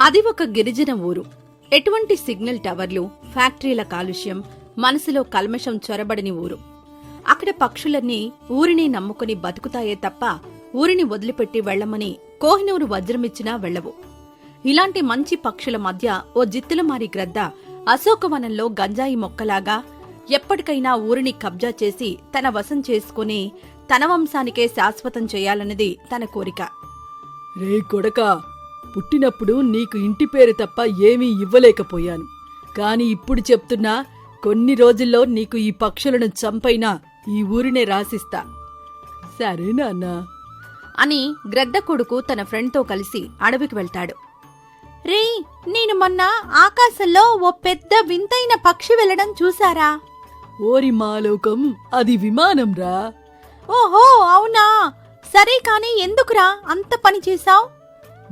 అది ఒక గిరిజన ఊరు. ఎటువంటి సిగ్నల్ టవర్లు ఫ్యాక్టరీల కాలుష్యం మనసులో కల్మషం చొరబడని ఊరు. అక్కడ పక్షులన్నీ ఊరిని నమ్ముకుని బతుకుతాయే తప్ప ఊరిని వదిలిపెట్టి వెళ్ళమని కోహినూరు వజ్రమిచ్చినా వెళ్ళవు ఇలాంటి మంచి పక్షుల మధ్య ఓ జిత్తులమారి గ్రద్ద అశోకవనంలో గంజాయి మొక్కలాగా ఎప్పటికైనా ఊరిని కబ్జా చేసి తన వశం చేసుకుని తన వంశానికే శాశ్వతం చేయాలన్నది తన కోరిక. రే కొడక పుట్టినప్పుడు నీకు ఇంటి పేరు తప్ప ఏమీ ఇవ్వలేకపోయాను. కాని ఇప్పుడు చెప్తున్నా కొన్ని రోజుల్లో నీకు ఈ పక్షులను చంపైనా ఈ ఊరినే రాసిస్తా. సరే నాన్నా. అని గ్రద్ద కొడుకు తన ఫ్రెండ్తో కలిసి అడవికి వెళ్తాడు. రే నేను మొన్న ఆకాశంలో ఓ పెద్ద వింతైన పక్షి వెళ్ళడం చూసారా ఓరి మాలోకం అది విమానం రా. ఓహో అవునా? సరే కాని ఎందుకురా అంత పని చేశావ్?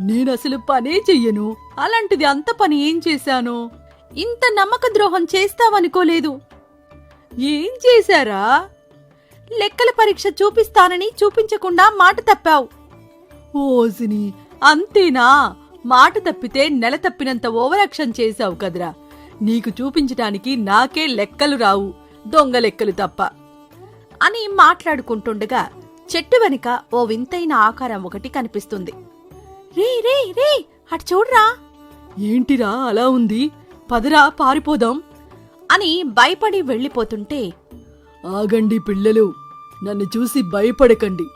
నేనసలు పనే చెయ్యను. అలాంటిది అంత పని ఏం చేశాను? ఇంత నమ్మక ద్రోహం చేస్తావనుకోలేదు. ఏం చేశారా? లెక్కల పరీక్ష చూపిస్తానని చూపించకుండా మాట తప్పావు. ఓజిని అంతేనా? మాట తప్పితే నెల తప్పినంత ఓవరాక్షన్ చేశావు కదరా. నీకు చూపించటానికి నాకే లెక్కలు రావు. దొంగ లెక్కలు తప్ప. అని మాట్లాడుకుంటుండగా చెట్టు వెనుక ఓ వింతైన ఆకారం ఒకటి కనిపిస్తుంది. రే రే రే అటు చూడరా. ఏంటిరా అలా ఉంది? పదరా పారిపోదాం. అని భయపడి వెళ్ళిపోతుంటే ఆగండి పిల్లలు నన్ను చూసి భయపడకండి.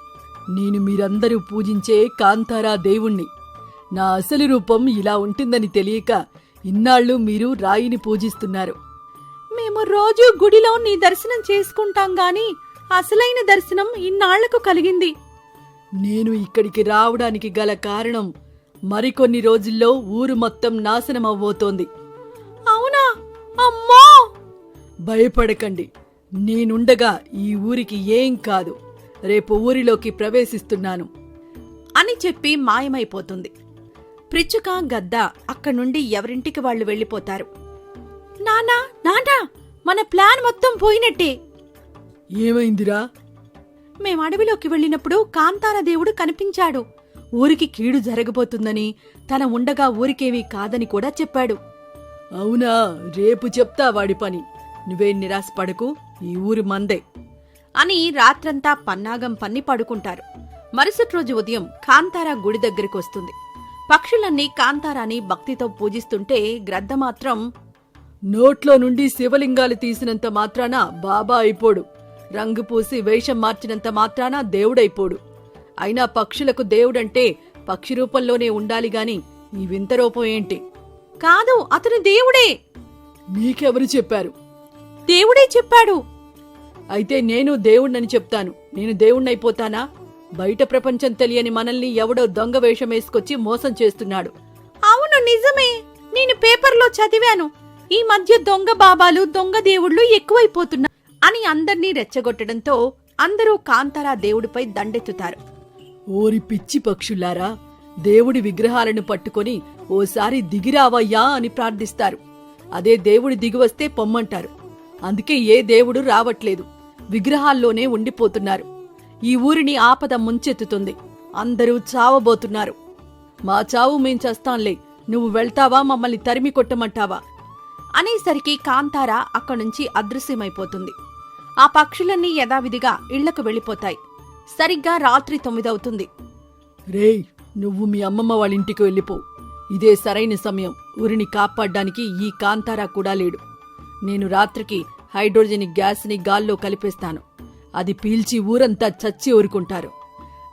నేను మీరందరూ పూజించే కాంతారా దేవుణ్ణి. నా అసలు రూపం ఇలా ఉంటుందని తెలియక ఇన్నాళ్ళు మీరు రాయిని పూజిస్తున్నారు. మేము రోజు గుడిలో నీ దర్శనం చేసుకుంటాం గాని అసలైన దర్శనం ఇన్నాళ్ళకు కలిగింది. నేను ఇక్కడికి రావడానికి గల కారణం మరికొన్ని రోజుల్లో ఊరు మొత్తం నాశనం అవ్వబోతోంది. అవునా? అమ్మా! భయపడకండి. నేనుండగా ఈ ఊరికి ఏం కాదు. రేపు ఊరిలోకి ప్రవేశిస్తున్నాను. అని చెప్పి మాయమైపోతుంది. ప్రిచ్చుక గద్ద అక్కడి నుండి ఎవరింటికి వాళ్ళు వెళ్ళిపోతారు. నానా నానా మన ప్లాన్ మొత్తం పోయినట్టే. ఏమైందిరా? మేం అడవిలోకి వెళ్ళినప్పుడు కాంతార దేవుడు కనిపించాడు. ఊరికి కీడు జరగబోతుందని తన ఉండగా ఊరికేమీ కాదని కూడా చెప్పాడు. అవునా రేపు చెప్తా వాడి పని. నువ్వేం నిరాశపడకు ఈ ఊరి మందే. అని రాత్రంతా పన్నాగం పన్ని పడుకుంటారు. మరుసటి రోజు ఉదయం కాంతారా గుడి దగ్గరికి వస్తుంది. పక్షులన్నీ కాంతారాని భక్తితో పూజిస్తుంటే గ్రద్ద మాత్రం నోట్లో నుండి శివలింగాలు తీసినంత మాత్రాన బాబా అయిపోడు. రంగు పూసి వేషం మార్చినంత మాత్రాన దేవుడైపోడు. అయినా పక్షులకు దేవుడంటే పక్షి రూపంలోనే ఉండాలి గాని ఈ వింత రూపం ఏంటి? కాదు అతను దేవుడే! నీకెవరు చెప్పారు? దేవుడే చెప్పాడు! అయితే నేను దేవుణ్ణని చెప్తాను. నేను దేవుణ్ణైపోతానా? బయట ప్రపంచం తెలియని మనల్ని ఎవడో దొంగ వేషం వేసుకొచ్చి మోసం చేస్తున్నాడు. అవును నిజమే! నేను పేపర్లో చదివాను. ఈ మధ్య దొంగ బాబాలు దొంగ దేవుళ్ళు ఎక్కువైపోతున్నా అని అందర్నీ రెచ్చగొట్టడంతో అందరూ కాంతారా దేవుడిపై దండెత్తుతారు. ఓరి పిచ్చి పక్షులారా దేవుడి విగ్రహాలను పట్టుకొని ఓసారి దిగిరావయ్యా అని ప్రార్థిస్తారు. అదే దేవుడి దిగివస్తే పొమ్మంటారు. అందుకే ఏ దేవుడు రావట్లేదు. విగ్రహాల్లోనే ఉండిపోతున్నారు. ఈ ఊరిని ఆపద ముంచెత్తుతుంది. అందరూ చావబోతున్నారు. మా చావు మేం చస్తాంలే నువ్వు వెళ్తావా? మమ్మల్ని తరిమి కొట్టమంటావా? అనేసరికి కాంతారా అక్కడ్నుంచి అదృశ్యమైపోతుంది. ఆ పక్షులన్నీ యథావిధిగా ఇళ్ళకు వెళ్ళిపోతాయి. సరిగ్గా రాత్రి తొమ్మిదవుతుంది. రేయ్ నువ్వు మీ అమ్మమ్మ వాళ్ళ ఇంటికి వెళ్ళిపో. ఇదే సరైన సమయం. ఊరిని కాపాడ్డానికి ఈ కాంతారా కూడా లేడు. నేను రాత్రికి హైడ్రోజనిక్ గ్యాస్ని గాల్లో కలిపేస్తాను. అది పీల్చి ఊరంతా చచ్చి ఊరుకుంటారు.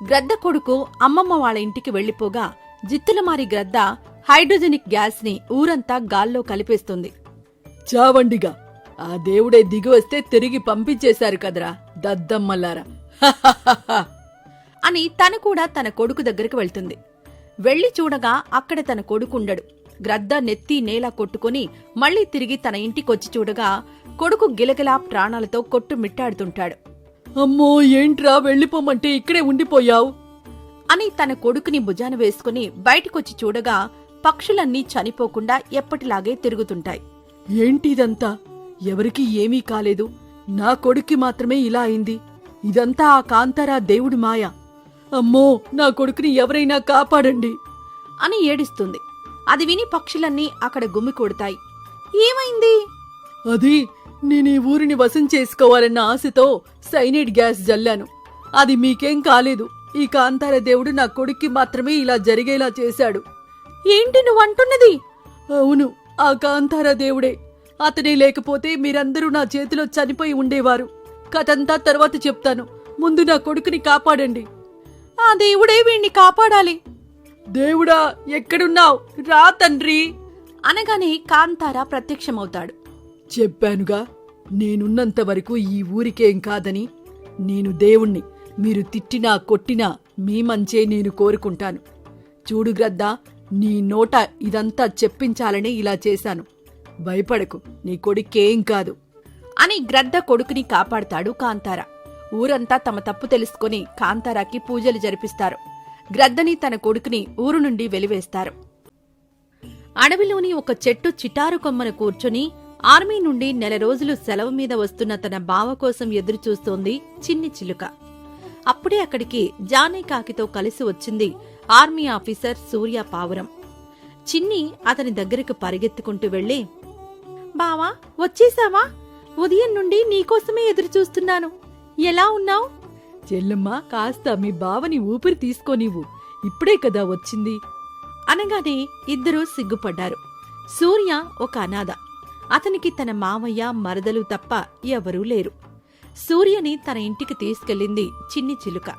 గ్రద్ద కొడుకు అమ్మమ్మ వాళ్ళ ఇంటికి వెళ్ళిపోగా జిత్తులమారి గ్రద్ద హైడ్రోజనిక్ గ్యాస్ని ఊరంతా గాల్లో కలిపేస్తుంది. చావండిగా. ఆ దేవుడే దిగి వస్తే తిరిగి పంపించేశారు కదరా దద్దమ్మలారా. అని తను కూడా తన కొడుకు దగ్గరికి వెళ్తుంది. వెళ్ళి చూడగా అక్కడ తన కొడుకుండడు. గ్రద్ద నెత్తి నేల కొట్టుకుని మళ్ళీ తిరిగి తన ఇంటికొచ్చి చూడగా కొడుకు గిలగిలా ప్రాణాలతో కొట్టు మిట్టాడుతుంటాడు. అమ్మో ఏంట్రా వెళ్ళిపోమంటే ఇక్కడే ఉండిపోయావు? అని తన కొడుకుని భుజాన వేసుకుని బయటికొచ్చి చూడగా పక్షులన్నీ చనిపోకుండా ఎప్పటిలాగే తిరుగుతుంటాయి. ఏంటి ఇదంతా ఎవరికి ఏమీ కాలేదు. నా కొడుక్కి మాత్రమే ఇలా అయింది. ఇదంతా ఆ కాంతారా దేవుడి మాయ. అమ్మో నా కొడుకుని ఎవరైనా కాపాడండి. అని ఏడిస్తుంది. అది విని పక్షులన్నీ అక్కడ గుమ్మికూడతాయి ఏమైంది? అది నేను ఈ ఊరిని వశం చేసుకోవాలన్న ఆశతో సైనైడ్ గ్యాస్ జల్లాను. అది మీకేం కాలేదు. ఈ కాంతార దేవుడు నా కొడుక్కి మాత్రమే ఇలా జరిగేలా చేశాడు. ఏంటి నువ్వు అంటున్నది అవును ఆ కాంతార దేవుడే. అతనే లేకపోతే మీరందరూ నా చేతిలో చనిపోయి ఉండేవారు. కథంతా తర్వాత చెప్తాను. ముందు నా కొడుకుని కాపాడండి. ఆ దేవుడే వీణ్ణి కాపాడాలి. దేవుడా ఎక్కడున్నావు? రా తండ్రి. అనగానే కాంతారా ప్రత్యక్షమవుతాడు. చెప్పానుగా నేనున్నంత వరకు ఈ ఊరికేం కాదని. నేను దేవుణ్ణి మీరు తిట్టినా కొట్టినా మీ మంచే నేను కోరుకుంటాను. చూడు గ్రద్దా నీ నోట ఇదంతా చెప్పించాలని ఇలా చేశాను. భయపడకు నీ కొడుకేం కాదు. అని గ్రద్ద కొడుకుని కాపాడతాడు కాంతార. ఊరంతా తమ తప్పు తెలుసుకుని కాంతారాకి పూజలు జరిపిస్తారు. గ్రద్దని తన కొడుకుని ఊరు నుండి వెలివేస్తారు. అడవిలోని ఒక చెట్టు చిటారు కొమ్మను కూర్చొని ఆర్మీ నుండి నెల రోజులు సెలవు మీద వస్తున్న తన బావ కోసం ఎదురుచూస్తోంది చిన్ని చిలుక. అప్పుడే అక్కడికి జానీ కాకితో కలిసి వచ్చింది ఆర్మీ ఆఫీసర్ సూర్య పావురం. చిన్ని అతని దగ్గరకు పరిగెత్తుకుంటూ వెళ్ళి బావా వచ్చేసావా? ఉదయం నుండి నీకోసమే ఎదురు చూస్తున్నాను ఎలా ఉన్నావు? చెల్లమ్మ కాస్త మీ బావని ఊపిరి తీసుకోనివ్వు. ఇప్పుడే కదా వచ్చింది. అనగానే ఇద్దరూ సిగ్గుపడ్డారు. సూర్య ఒక అనాథ. అతనికి తన మామయ్య మరదలు తప్ప ఎవరూ లేరు. సూర్యని తన ఇంటికి తీసుకెళ్ళింది చిన్ని చిలుక.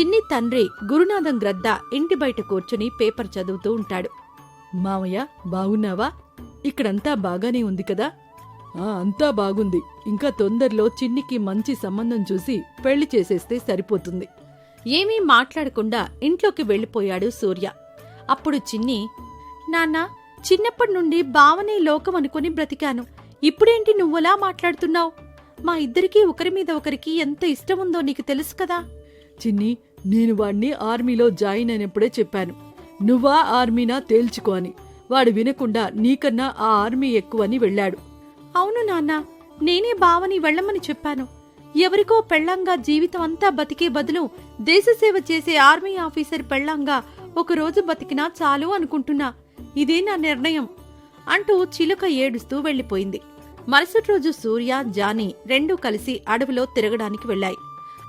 చిన్ని తండ్రి గురునాథం గ్రద్ద ఇంటి బయట కూర్చుని పేపర్ చదువుతూ ఉంటాడు. మామయ్య బాగున్నావా? ఇక్కడంతా బాగానే ఉంది కదా? ఆ అంతా బాగుంది. ఇంకా తొందరలో చిన్నికి మంచి సంబంధం చూసి పెళ్ళి చేసేస్తే సరిపోతుంది. ఏమీ మాట్లాడకుండా ఇంట్లోకి వెళ్ళిపోయాడు సూర్య. అప్పుడు చిన్ని నాన్న చిన్నప్పటి నుండి బావనే లోకం అనుకుని బ్రతికాను. ఇప్పుడేంటి నువ్వలా మాట్లాడుతున్నావు? మా ఇద్దరికీ ఒకరి మీద ఒకరికి ఎంత ఇష్టం ఉందో నీకు తెలుసు కదా? చిన్ని నేను వాణ్ణి ఆర్మీలో జాయిన్ అయినప్పుడే చెప్పాను. నువ్వా ఆర్మీనా తేల్చుకో అని. వాడు వినకుండా నీకన్నా ఆ ఆర్మీ ఎక్కువని వెళ్ళాడు. అవును నాన్న నేనే బావని వెళ్ళమని చెప్పాను. ఎవరికో పెళ్ళంగా జీవితం అంతా బతికే బదులు దేశసేవ చేసే ఆర్మీ ఆఫీసర్ పెళ్ళంగా ఒకరోజు బతికినా చాలు అనుకుంటున్నా. ఇదే నా నిర్ణయం అంటూ చిలుక ఏడుస్తూ వెళ్ళిపోయింది మరుసటి రోజు సూర్య జానీ రెండూ కలిసి అడవిలో తిరగడానికి వెళ్ళాయి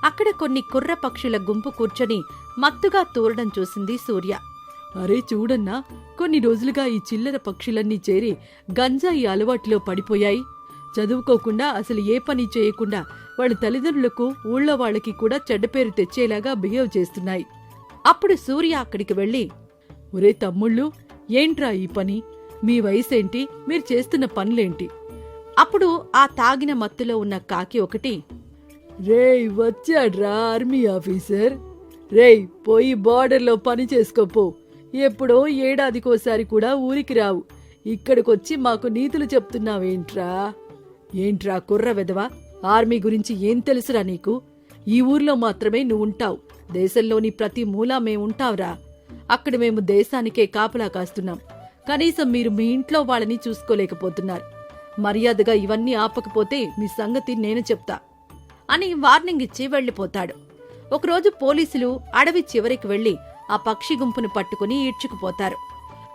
అక్కడ కొన్ని కుర్ర పక్షుల గుంపు కూర్చొని మత్తుగా తూరడం చూసింది సూర్య. అరే చూడన్నా కొన్ని రోజులుగా ఈ చిల్లర పక్షులన్నీ చేరి గంజాయి అలవాటులో పడిపోయాయి. చదువుకోకుండా అసలు ఏ పని చేయకుండా వాళ్ళ తల్లిదండ్రులకు ఊళ్ళో వాళ్ళకి కూడా చెడ్డ పేరు తెచ్చేలాగా బిహేవ్ చేస్తున్నాయి. అప్పుడు సూర్య అక్కడికి వెళ్ళి ఒరే తమ్ముళ్ళు ఏంట్రా ఈ పని? మీ వయసేంటి? మీరు చేస్తున్న పనులేంటి? అప్పుడు ఆ తాగిన మత్తులో ఉన్న కాకి ఒకటి రేయ్ వచ్చాడ్రా ఆర్మీ ఆఫీసర్. రేయ్ పోయి బార్డర్లో పని చేసుకోపో. ఎప్పుడో ఏడాదికోసారి కూడా ఊరికి రావు. ఇక్కడికొచ్చి మాకు నీతులు చెప్తున్నావేంట్రా? ఏంట్రా కుర్ర వెదవా ఆర్మీ గురించి ఏం తెలుసురా నీకు? ఈ ఊర్లో మాత్రమే నువ్వుంటావు. దేశంలోని ప్రతి మూలా మేముంటావురా. అక్కడ మేము దేశానికే కాపలా కాస్తున్నాం. కనీసం మీరు మీ ఇంట్లో వాళ్ళని చూసుకోలేకపోతున్నారు. మర్యాదగా ఇవన్నీ ఆపకపోతే మీ సంగతి నేను చెప్తా. అని వార్నింగ్ ఇచ్చి వెళ్ళిపోతాడు ఒకరోజు పోలీసులు అడవి చివరికి వెళ్ళి ఆ పక్షి గుంపును పట్టుకుని ఈడ్చుకుపోతారు.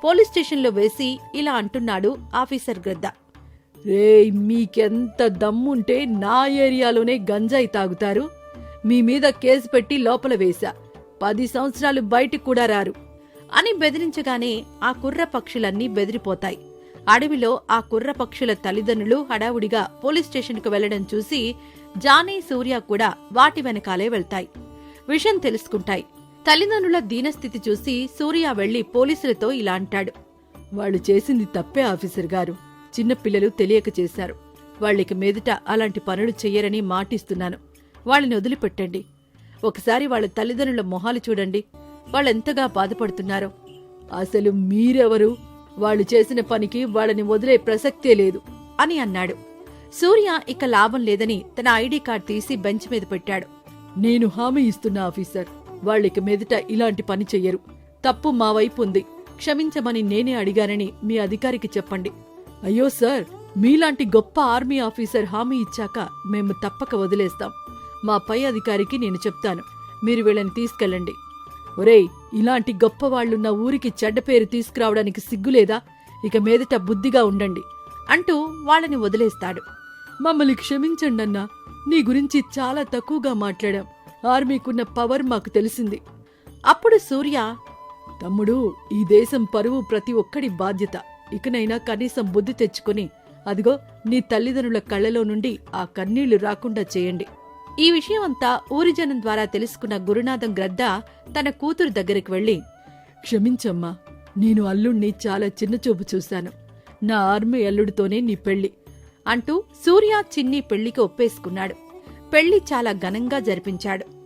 పోలీస్ స్టేషన్లో వేసి ఇలా అంటున్నాడు ఆఫీసర్ గ్రద్ద. రేయ్ మీకెంత దమ్ముంటే నా ఏరియాలోనే గంజాయి తాగుతారు. మీ మీద కేసు పెట్టి లోపల వేశా. పది సంవత్సరాలు బయటికి కూడా రారు. అని బెదిరించగానే ఆ కుర్ర పక్షులన్నీ బెదిరిపోతాయి. అడవిలో ఆ కుర్ర పక్షుల తల్లిదండ్రులు హడావుడిగా పోలీస్ స్టేషన్కు వెళ్ళడం చూసి జానీ సూర్య కూడా వాటి వెనకాలే వెళ్తాయి. విషయం తెలుసుకుంటాయి. తల్లిదండ్రుల దీనస్థితి చూసి సూర్య వెళ్ళి పోలీసులతో ఇలా అంటాడు. వాళ్ళు చేసింది తప్పే ఆఫీసర్ గారు. చిన్నపిల్లలు తెలియక చేశారు. వాళ్ళకి మీదట అలాంటి పనులు చెయ్యరని మాటిస్తున్నాను. వాళ్ళని వదిలిపెట్టండి. ఒకసారి వాళ్ళ తల్లిదండ్రుల మొహాలు చూడండి. వాళ్ళెంతగా బాధపడుతున్నారో. అసలు మీరెవరు? వాళ్ళు చేసిన పనికి వాళ్ళని వదిలే ప్రసక్తే లేదు అని అన్నాడు. సూర్య ఇక లాభం లేదని తన ఐడి కార్డ్ తీసి బెంచ్ మీద పెట్టాడు. నేను హామీ ఇస్తున్నా ఆఫీసర్. వాళ్ళిక మీదట ఇలాంటి పని చెయ్యరు. తప్పు మా వైపు ఉంది. క్షమించమని నేనే అడిగానని మీ అధికారికి చెప్పండి. అయ్యో సార్ మీలాంటి గొప్ప ఆర్మీ ఆఫీసర్ హామీ ఇచ్చాక మేము తప్పక వదిలేస్తాం. మా పై అధికారికి నేను చెప్తాను. మీరు వీళ్ళని తీసుకెళ్ళండి. ఒరేయ్ ఇలాంటి గొప్పవాళ్ళున్న ఊరికి చెడ్డ పేరు తీసుకురావడానికి సిగ్గులేదా? ఇక మీదట బుద్ధిగా ఉండండి అంటూ వాళ్ళని వదిలేస్తాడు. మమ్మల్ని క్షమించండి అన్నా నీ గురించి చాలా తక్కువగా మాట్లాడాం. ఆర్మీకున్న పవర్ మాకు తెలిసింది. అప్పుడు సూర్య తమ్ముడు ఈ దేశం పరువు ప్రతి ఒక్కడి బాధ్యత. ఇకనైనా కనీసం బుద్ధి తెచ్చుకొని అదిగో నీ తల్లిదండ్రుల కళ్ళలో నుండి ఆ కన్నీళ్ళు రాకుండా చేయండి. ఈ విషయమంతా ఊరిజనం ద్వారా తెలుసుకున్న గురునాథం గ్రద్ద తన కూతురు దగ్గరికి వెళ్ళి క్షమించమ్మా నేను అల్లుణ్ణి చాలా చిన్నచూపు చూశాను. నా ఆర్మీ అల్లుడితోనే నీ పెళ్ళి అంటూ సూర్య చిన్ని పెళ్ళికి ఒప్పేసుకున్నాడు. పెళ్ళి చాలా ఘనంగా జరిపించాడు.